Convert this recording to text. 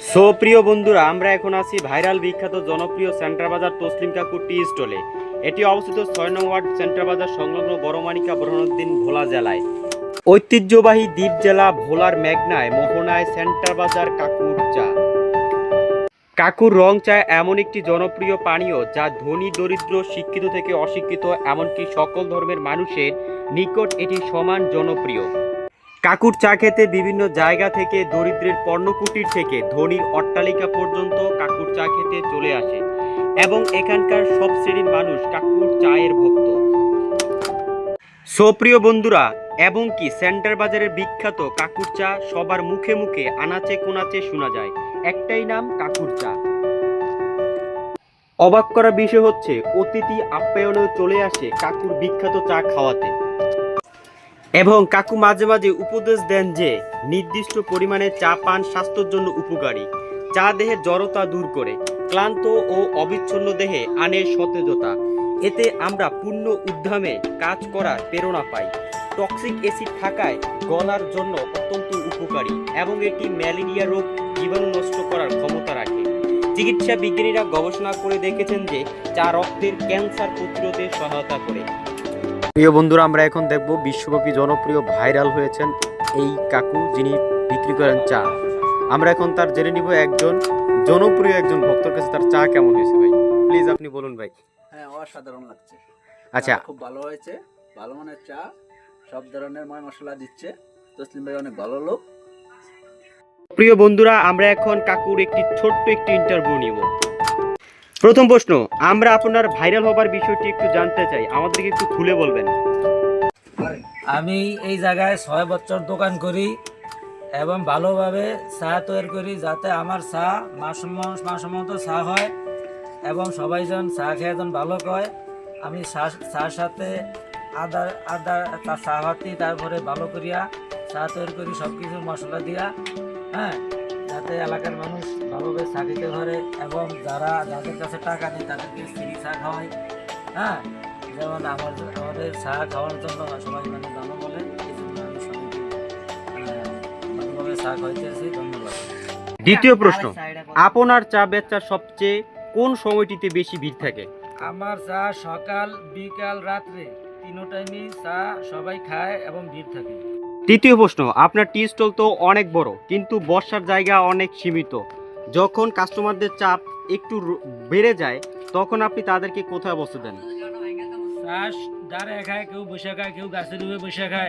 So, প্রিয় বন্ধুরা, আমরা এখন আছি ভাইরাল বিখ্যাত জনপ্রিয় সেন্টার বাজার তসলিম কাকুর টি স্টলে। এটি অবস্থিত ছয় নং ওয়ার্ড সেন্টার বাজার সংলগ্ন বড়মানিকা বরহনুদ্দিন ভোলা জেলায়। ঐতিহ্যবাহী দ্বীপ জেলা ভোলার মেঘনায় মোহনায় সেন্টার বাজার কাকুর চা। কাকুর রং চা এমন একটি জনপ্রিয় পানীয় যা ধনী, দরিদ্র, শিক্ষিত থেকে অশিক্ষিত, এমনকি সকল ধর্মের মানুষের নিকট এটি সমান জনপ্রিয়। কাকুর চা খেতে বিভিন্ন জায়গা থেকে দরিদ্রের পর্ণকুটির থেকে ধনীর অট্টালিকা পর্যন্ত কাকুর চা খেতে চলে আসে। এবং এখানকার সব শ্রেণির মানুষ কাকুর চায়ের ভক্ত। সুপ্রিয় বন্ধুরা, এবং কি সেন্টার বাজারের বিখ্যাত কাকুর চা সবার মুখে মুখে, আনাচে কোনাচে শোনা যায়। একটাই নাম কাকুর চা। অবাক করার বিষয় হচ্ছে, অতিথি আপ্যায়নেও চলে আসে কাকুর বিখ্যাত চা খাওয়াতে। এবং কাকু মাঝে মাঝে উপদেশ দেন যে, নির্দিষ্ট পরিমাণে চা পান স্বাস্থ্যের জন্য উপকারী। চা দেহের জড়তা দূর করে, ক্লান্ত ও অবিচ্ছন্ন দেহে আনে সতেজতা। এতে আমরা পূর্ণ উদ্যমে কাজ করার প্রেরণা পাই। টক্সিক অ্যাসিড থাকায় গলার জন্য অত্যন্ত উপকারী এবং এটি ম্যালেরিয়া রোগ জীবাণু নষ্ট করার ক্ষমতা রাখে। চিকিৎসা বিজ্ঞানীরা গবেষণা করে দেখেছেন যে, চা রক্তের ক্যান্সার প্রতিরোধে সহায়তা করে। প্রিয় বন্ধুরা আমরা এখন দেখব বিশ্বব্যাপী জনপ্রিয় ভাইরাল হয়েছেন এই কাকু যিনি বিক্রি করেন চা। আমরা এখন তার জেনে নিব একজন জনপ্রিয় একজন ভক্তর কাছে তার চা কেমন হয়েছে ভাই। প্লিজ আপনি বলুন ভাই। হ্যাঁ অসাধারণ লাগছে। আচ্ছা। খুব ভালো হয়েছে ভালো মানের চা সব ধরনের ময় মশলা দিচ্ছে। তসলিম ভাই অনেক ভালো লোক। প্রিয় বন্ধুরা আমরা এখন কাকুর একটি ছোট্ট একটি ইন্টারভিউ নিব। প্রথম প্রশ্ন, আমরা আপনার ভাইরাল হবার বিষয়টি একটু জানতে চাই, আমাদেরকে একটু খুলে বলবেন। আমি এই জায়গায় ছয় বছর দোকান করি এবং ভালোভাবে চা তৈরি করি যাতে আমার চা মাস মাস মতো চা হয় এবং সবাই যেন চা খেয়ে যেন ভালো কয়। আমি চা- চার সাথে আদা আদা তার চা হাতি তারপরে ভালো করিয়া চা তৈরি করি সব কিছু মশলা দিয়া হ্যাঁ? যাতে এলাকার মানুষ ভালোভাবে চা খেতে পারে এবং যারা যাদের কাছে টাকা নেই তাদেরকে ফ্রি চা খাওয়াই হ্যাঁ? যেমন আমার আমাদের চা খাওয়ার জন্য সবাই মানে জানো বলে এই জন্য আমি সবাইকে ভালোভাবে চা খাইতেছি ধন্যবাদ। দ্বিতীয় প্রশ্ন আপনার চা বেচার সবচেয়ে কোন সময়টিতে বেশি ভিড় থাকে? আমার চা সকাল বিকাল রাত্রে তিনো টাইমই চা সবাই খায় এবং ভিড় থাকে। তৃতীয় প্রশ্ন আপনার টি স্টল তো অনেক বড় কিন্তু বর্ষার জায়গা অনেক সীমিত। যখন কাস্টমারদের চাপ একটু বেড়ে যায়, তখন আপনি তাদেরকে কোথায় বসে দেন? দাঁড়ায় খায় কেউ বসে খায়, কেউ গাছের বসে খায়।